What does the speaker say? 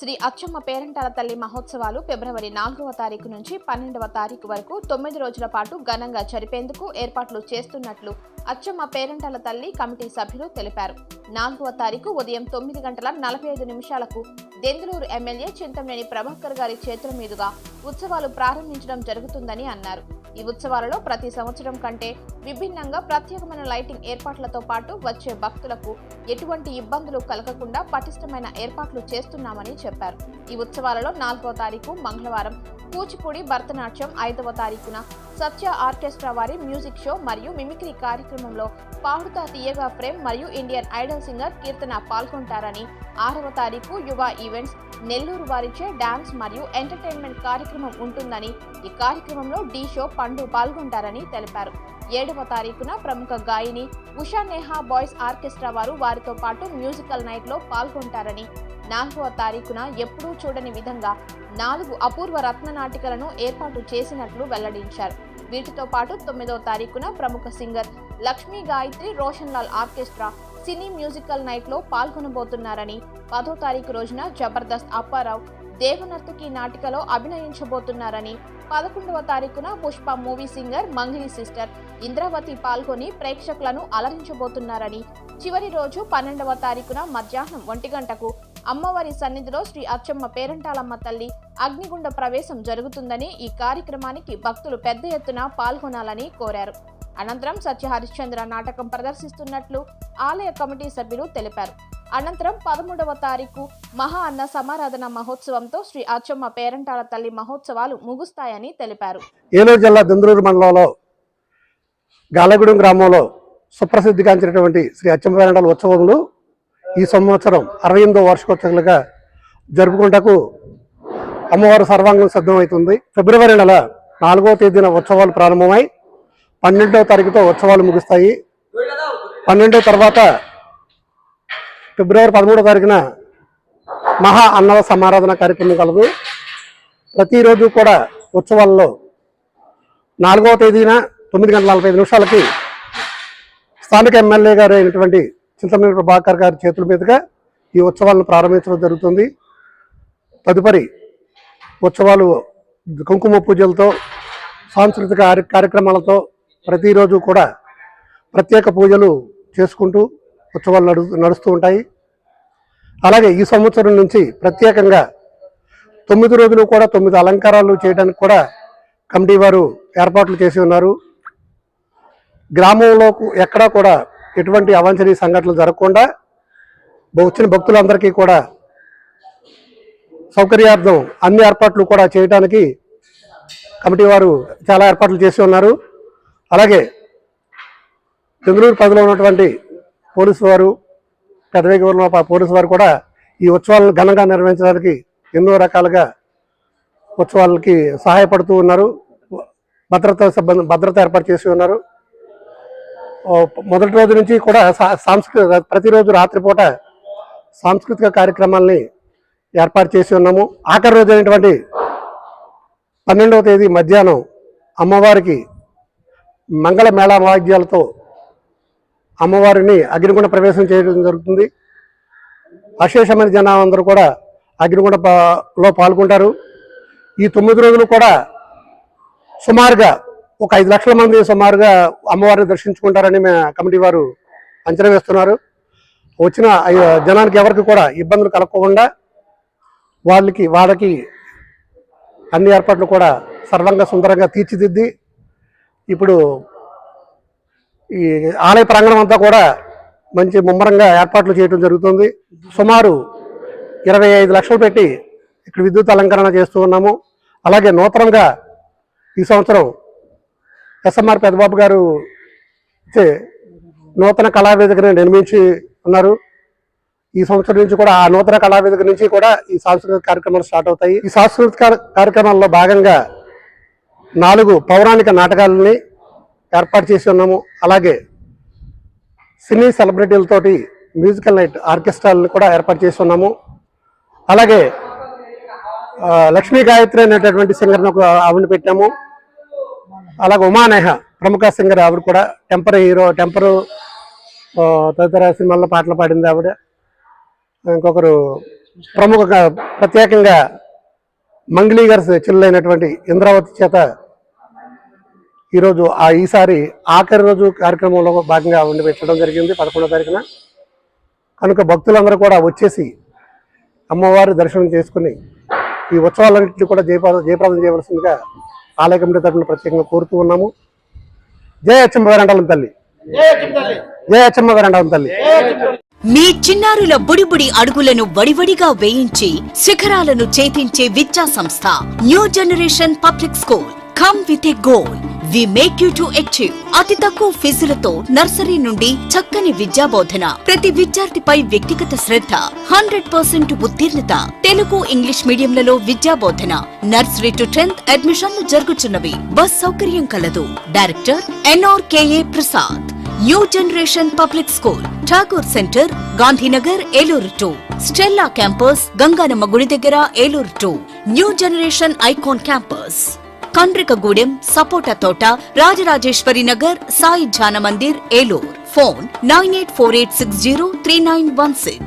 శ్రీ అచ్చమ్మ పేరంటాల తల్లి మహోత్సవాలు ఫిబ్రవరి నాలుగవ తారీఖు నుంచి పన్నెండవ తారీఖు వరకు తొమ్మిది రోజుల పాటు ఘనంగా జరిపేందుకు ఏర్పాట్లు చేస్తున్నట్లు అచ్చమ్మ పేరంటాల తల్లి కమిటీ సభ్యులు తెలిపారు. నాలుగవ తారీఖు ఉదయం తొమ్మిది గంటల నలభై ఐదు నిమిషాలకు దెందులూరు ఎమ్మెల్యే చింతమనేని ప్రభాకర్ గారి చేతుల మీదుగా ఉత్సవాలు ప్రారంభించడం జరుగుతుందని అన్నారు. ఈ ఉత్సవాలలో ప్రతి సంవత్సరం కంటే విభిన్నంగా ప్రత్యేకమైన లైటింగ్ ఏర్పాట్లతో పాటు వచ్చే భక్తులకు ఎటువంటి ఇబ్బందులు కలగకుండా పటిష్టమైన ఏర్పాట్లు చేస్తున్నామని చెప్పారు. ఈ ఉత్సవాలలో నాలుగో తారీఖు మంగళవారం కూచిపూడి భరతనాట్యం ఐదవ తారీఖున. సత్య ఆర్కెస్ట్రా వారి మ్యూజిక్ షో మరియు మిమిక్రీ కార్యక్రమంలో పాడుతా తీయగా ఫ్రేమ్ మరియు ఇండియన్ ఐడల్ సింగర్ కీర్తన పాల్గొంటారని. ఆరవ తారీఖు యువ ఈవెంట్స్. నెల్లూరు వారిచే డాన్స్ మరియు ఎంటర్టైన్మెంట్ కార్యక్రమం ఉంటుందని ఈ కార్యక్రమంలో డి షో పండు పాల్గొంటారని తెలిపారు. ఏడవ తారీఖున ప్రముఖ గాయని ఉషా నేహా బాయ్స్ ఆర్కెస్ట్రా వారు వారితో పాటు మ్యూజికల్ నైట్లో పాల్గొంటారని నాలుగవ తారీఖున ఎప్పుడూ చూడని విధంగా నాలుగు అపూర్వ రత్న నాటికలను ఏర్పాటు చేసినట్లు వెల్లడించారు. వీటితో పాటు తొమ్మిదవ తారీఖున ప్రముఖ singer Lakshmi Gayatri Roshan Lal orchestra cine musical నైట్లో పాల్గొనబోతున్నారని పదో తారీఖు రోజున జబర్దస్త్ అప్పారావు దేవనర్తకి నాటికలో అభినయించబోతున్నారని పదకొండవ తారీఖున Pushpa movie singer Mangli sister Indravati పాల్గొని ప్రేక్షకులను అలరించబోతున్నారని చివరి రోజు పన్నెండవ తారీఖున మధ్యాహ్నం ఒంటి గంటకు అమ్మవారి సన్నిధిలో శ్రీ అచ్చమ్మ పేరంటాలమ్మ తల్లి అగ్నిగుండ ప్రవేశం జరుగుతుందని ఈ కార్యక్రమానికి భక్తులు పెద్ద ఎత్తున పాల్గొనాలని కోరారు. అనంతరం సత్య హరిశ్చంద్ర నాటకం ప్రదర్శిస్తున్నట్లు ఆలయ కమిటీ సభ్యులు తెలిపారు. అనంతరం పదమూడవ తారీఖు మహా అన్న సమారాధన మహోత్సవంతో శ్రీ అచ్చమ్మ పేరంటాల తల్లి మహోత్సవాలు ముగుస్తాయని తెలిపారు. ఏలూరు జిల్లా దుందరూరు మండలంలో గాలగూడెం గ్రామంలో సుప్రసిద్ధిగాంచినటువంటి శ్రీ అచ్చమ్మండల ఉత్సవంలో ఈ సంవత్సరం అరవై ఎనిమిదో వార్షికోత్సవాలుగా జరుపుకుంటకు అమ్మవారు సర్వాంగం సిద్ధమవుతుంది. ఫిబ్రవరి నెల నాలుగవ తేదీన ఉత్సవాలు ప్రారంభమై పన్నెండవ తారీఖుతో ఉత్సవాలు ముగుస్తాయి. పన్నెండవ తర్వాత ఫిబ్రవరి పదమూడవ తారీఖున మహా అన్నవ సమారాధన కార్యక్రమం కలదు. ప్రతిరోజు కూడా ఉత్సవాల్లో నాలుగవ తేదీన తొమ్మిది గంటల నలభై ఐదు నిమిషాలకి స్థానిక ఎమ్మెల్యే గారు అయినటువంటి చింతమనేని ప్రభాకర్ గారి చేతుల మీదుగా ఈ ఉత్సవాలను ప్రారంభించడం జరుగుతుంది. తదుపరి ఉత్సవాలు కుంకుమ పూజలతో సాంస్కృతిక కార్యక్రమాలతో ప్రతిరోజు కూడా ప్రత్యేక పూజలు చేసుకుంటూ ఉత్సవాలు నడు నడుస్తూ ఉంటాయి. అలాగే ఈ సంవత్సరం నుంచి ప్రత్యేకంగా తొమ్మిది రోజులు కూడా తొమ్మిది అలంకారాలు చేయడానికి కూడా కమిటీ వారు ఏర్పాట్లు చేసి ఉన్నారు. గ్రామంలో ఎక్కడా కూడా ఎటువంటి అవాంఛనీయ సంఘటనలు జరగకుండా వచ్చిన భక్తులందరికీ కూడా సౌకర్యార్థం అన్ని ఏర్పాట్లు కూడా చేయడానికి కమిటీ వారు చాలా ఏర్పాట్లు చేసి ఉన్నారు. అలాగే చంద్రూరు పరిధిలో ఉన్నటువంటి పోలీసు వారు పెదవేగూరులో పోలీసు వారు కూడా ఈ ఉత్సవాలను ఘనంగా నిర్వహించడానికి ఎన్నో రకాలుగా ఉత్సవాలకి సహాయపడుతూ ఉన్నారు. భద్రత భద్రత ఏర్పాటు చేసి ఉన్నారు. మొదటి రోజు నుంచి కూడా సా- సాంస్కృతిక ప్రతిరోజు రాత్రిపూట సాంస్కృతిక కార్యక్రమాల్ని ఏర్పాటు చేసి ఉన్నాము. ఆఖరి రోజు అయినటువంటి పన్నెండవ తేదీ మధ్యాహ్నం అమ్మవారికి మంగళ మేళా వాయిద్యాలతో అమ్మవారిని అగ్నిగుండ ప్రవేశం చేయడం జరుగుతుంది. అశేషమైన జనం అందరూ కూడా అగ్నిగుండ లో పాల్గొంటారు. ఈ తొమ్మిది రోజులు కూడా సుమారుగా ఒక ఐదు లక్షల మంది సుమారుగా అమ్మవారిని దర్శించుకుంటారని మా కమిటీ వారు అంచనా వేస్తున్నారు. వచ్చిన జనానికి ఎవరికి కూడా ఇబ్బందులు కలగకుండా వాళ్ళకి వాళ్ళకి అన్ని ఏర్పాట్లు కూడా సర్వంగా సుందరంగా తీర్చిదిద్ది ఇప్పుడు ఈ ఆలయ ప్రాంగణం అంతా కూడా మంచి ముమ్మరంగా ఏర్పాట్లు చేయడం జరుగుతుంది. సుమారు ఇరవై ఐదు లక్షలు పెట్టి ఇక్కడ విద్యుత్ అలంకరణ చేస్తూ ఉన్నాము. అలాగే నూతనంగా ఈ సంవత్సరం ఎస్ఎంఆర్ పెద్దబాబు గారు చే నూతన కళావేదికను నిర్మించి ఉన్నారు. ఈ సంవత్సరం నుంచి కూడా ఆ నూతన కళావేదిక నుంచి కూడా ఈ సాంస్కృతిక కార్యక్రమాలు స్టార్ట్ అవుతాయి. ఈ సాంస్కృతిక కార్యక్రమాల్లో భాగంగా నాలుగు పౌరాణిక నాటకాలని ఏర్పాటు చేసి ఉన్నాము. అలాగే సినీ సెలబ్రిటీలతోటి మ్యూజికల్ నైట్ ఆర్కెస్ట్రాలను కూడా ఏర్పాటు చేసి ఉన్నాము. అలాగే లక్ష్మీ గాయత్రి అనేటటువంటి సింగర్ని ఒక ఆవిడని పెట్టాము. అలాగే ఉమానేహ ప్రముఖ సింగర్ ఆవిడ కూడా టెంపర్ హీరో టెంపర్ తదితర సినిమాల్లో పాటలు పాడింది ఆవిడ. ఇంకొకరు ప్రముఖ ప్రత్యేకంగా మంగ్లీ గారు చెల్లెలైనటువంటి ఇంద్రావతి చేత ఈరోజు ఆ ఈసారి ఆఖరి రోజు కార్యక్రమంలో భాగంగా ఉండి పెట్టడం జరిగింది పదకొండో తారీఖున. కనుక భక్తులందరూ కూడా వచ్చేసి అమ్మవారి దర్శనం చేసుకుని ఈ ఉత్సవాలన్నింటినీ కూడా జయప్రదం జయప్రదం చేయవలసిందిగా ఆలయ కమిటీ తరఫున ప్రత్యేకంగా కోరుతూ ఉన్నాము. జయ అచ్చమ్మ వేరంటాలం తల్లి. జయ అచ్చమ్మ వేరంటాలం తల్లి. మీ చిన్నారుల బుడిబుడి అడుగులను వడివడిగా వేయించి శిఖరాలను చేతించే విద్యా సంస్థ new generation public school. Come with a goal we make you to achieve అతి తక్కువ ఫీజులతో నర్సరీ నుండి చక్కని విద్యా బోధన ప్రతి విద్యార్థిపై వ్యక్తిగత శ్రద్ధ హండ్రెడ్ పర్సెంట్ ఉత్తీర్ణత. తెలుగు ఇంగ్లీష్ మీడియంలలో విద్యా బోధన నర్సరీ టు టెన్త్ అడ్మిషన్లు జరుగుతున్నవి బస్ సౌకర్యం కలదు. Director NRKA Prasad. New generation public school Tagore centre Gandhinagar Eluru two Stella campus Gangamma గుడి దగ్గర Eluru two new generation icon campus. Kandrikagudem సపోటా తోట Rajarajeshwari Nagar Sai Dhyana Mandir Eluru. Phone nine eight four eight six zero three nine one six.